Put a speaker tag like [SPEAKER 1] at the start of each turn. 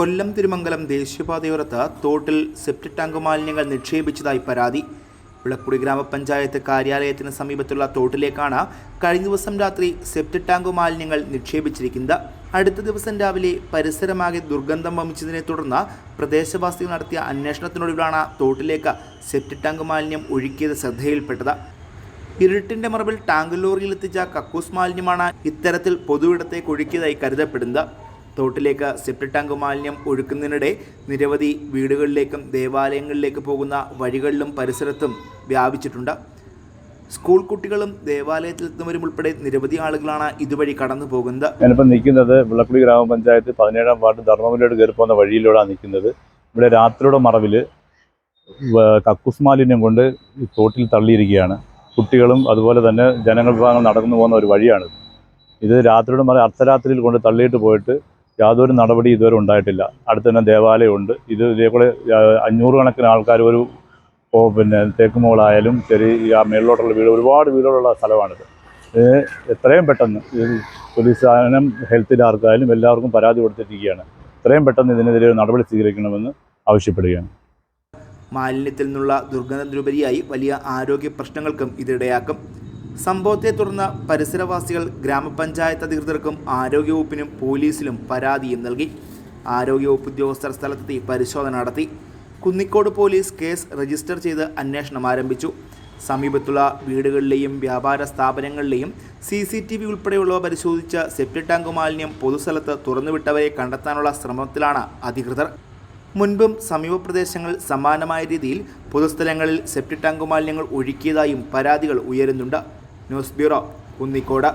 [SPEAKER 1] കൊല്ലം തിരുമംഗലം ദേശീയപാതയോരത്ത് തോട്ടിൽ septic tank മാലിന്യങ്ങൾ നിക്ഷേപിച്ചതായി പരാതി. വിളക്കുടി ഗ്രാമപഞ്ചായത്ത് കാര്യാലയത്തിന് സമീപത്തുള്ള തോട്ടിലേക്കാണ് കഴിഞ്ഞ ദിവസം രാത്രി സെപ്റ്റിക് ടാങ്ക് മാലിന്യങ്ങൾ നിക്ഷേപിച്ചിരിക്കുന്നത്. അടുത്ത ദിവസം രാവിലെ പരിസരമാകെ ദുർഗന്ധം വമിച്ചതിനെ തുടർന്ന് പ്രദേശവാസികൾ നടത്തിയ അന്വേഷണത്തിനൊടുവിലാണ് തോട്ടിലേക്ക് സെപ്റ്റിക് ടാങ്ക് മാലിന്യം ഒഴുക്കിയത് ശ്രദ്ധയിൽപ്പെട്ടത്. ഇരുട്ടിന്റെ മറവിൽ ടാങ്ക് ലോറിയിൽ എത്തിച്ച കക്കൂസ് മാലിന്യമാണ് ഇത്തരത്തിൽ പൊതുവിടത്തേക്ക് ഒഴുക്കിയതായി കരുതപ്പെടുന്നത്. തോട്ടിലേക്ക് സെപ്റ്റിക് ടാങ്ക് മാലിന്യം ഒഴുക്കുന്നതിനിടെ നിരവധി വീടുകളിലേക്കും ദേവാലയങ്ങളിലേക്ക് പോകുന്ന വഴികളിലും പരിസരത്തും വ്യാപിച്ചിട്ടുണ്ട്. സ്കൂൾ കുട്ടികളും ദേവാലയത്തിൽ ദേവാലയത്തിലെത്തുന്നവരും ഉൾപ്പെടെ നിരവധി ആളുകളാണ് ഇതുവഴി കടന്നു പോകുന്നത്.
[SPEAKER 2] ഞാനിപ്പോൾ നിൽക്കുന്നത് വിളക്കുടി ഗ്രാമപഞ്ചായത്ത് പതിനേഴാം വാർഡ് ധർമ്മപുരയോട് കയറി പോകുന്ന വഴിയിലൂടെയാണ് നിൽക്കുന്നത്. ഇവിടെ രാത്രിയുടെ മറവിൽ കക്കൂസ് മാലിന്യം കൊണ്ട് തോട്ടിൽ തള്ളിയിരിക്കുകയാണ്. കുട്ടികളും അതുപോലെ തന്നെ ജനങ്ങൾ വിഭാഗങ്ങൾ നടന്നു പോകുന്ന ഒരു വഴിയാണ് ഇത് രാത്രിയുടെ മറ അർദ്ധരാത്രിയിൽ കൊണ്ട് തള്ളിയിട്ട് പോയിട്ട് യാതൊരു നടപടി ഇതുവരെ ഉണ്ടായിട്ടില്ല. അടുത്ത് തന്നെ ദേവാലയമുണ്ട്. ഇത് ഇതേപോലെ അഞ്ഞൂറ് കണക്കിന് ആൾക്കാർ ഒരു പിന്നെ തേക്കുമോളായാലും ശരി ഈ ആ മേളിലോട്ടുള്ള വീട് ഒരുപാട് വീടുകളുള്ള സ്ഥലമാണിത്. എത്രയും പെട്ടെന്ന് പോലീസ് ആയാലും ഹെൽത്തിലാർക്കായാലും എല്ലാവർക്കും പരാതി കൊടുത്തിരിക്കുകയാണ്. എത്രയും പെട്ടെന്ന് ഇതിനെതിരെ നടപടി സ്വീകരിക്കണമെന്ന് ആവശ്യപ്പെടുകയാണ്.
[SPEAKER 1] മാലിന്യത്തിൽ നിന്നുള്ള ദുർഗന്ധത്തിനുപരിയായി വലിയ ആരോഗ്യ പ്രശ്നങ്ങൾക്കും ഇതിടയാക്കും സംഭവത്തെ തുടർന്ന് പരിസരവാസികൾ ഗ്രാമപഞ്ചായത്ത് അധികൃതർക്കും ആരോഗ്യവകുപ്പിനും പോലീസിലും പരാതിയും നൽകി. ആരോഗ്യവകുപ്പ് ഉദ്യോഗസ്ഥർ സ്ഥലത്തെത്തി പരിശോധന നടത്തി. കുന്നിക്കോട് പോലീസ് കേസ് രജിസ്റ്റർ ചെയ്ത് അന്വേഷണം ആരംഭിച്ചു. സമീപത്തുള്ള വീടുകളിലെയും വ്യാപാര സ്ഥാപനങ്ങളിലെയും സി സി ടി വി ഉൾപ്പെടെയുള്ളവ പരിശോധിച്ച സെപ്റ്റിക് ടാങ്ക് മാലിന്യം പൊതുസ്ഥലത്ത് തുറന്നുവിട്ടവരെ കണ്ടെത്താനുള്ള ശ്രമത്തിലാണ് അധികൃതർ. മുൻപും സമീപ പ്രദേശങ്ങൾ സമാനമായ രീതിയിൽ പൊതുസ്ഥലങ്ങളിൽ സെപ്റ്റിക് ടാങ്ക് മാലിന്യങ്ങൾ ഒഴുക്കിയതായും പരാതികൾ ഉയരുന്നുണ്ട്. News bureau Kunnicode.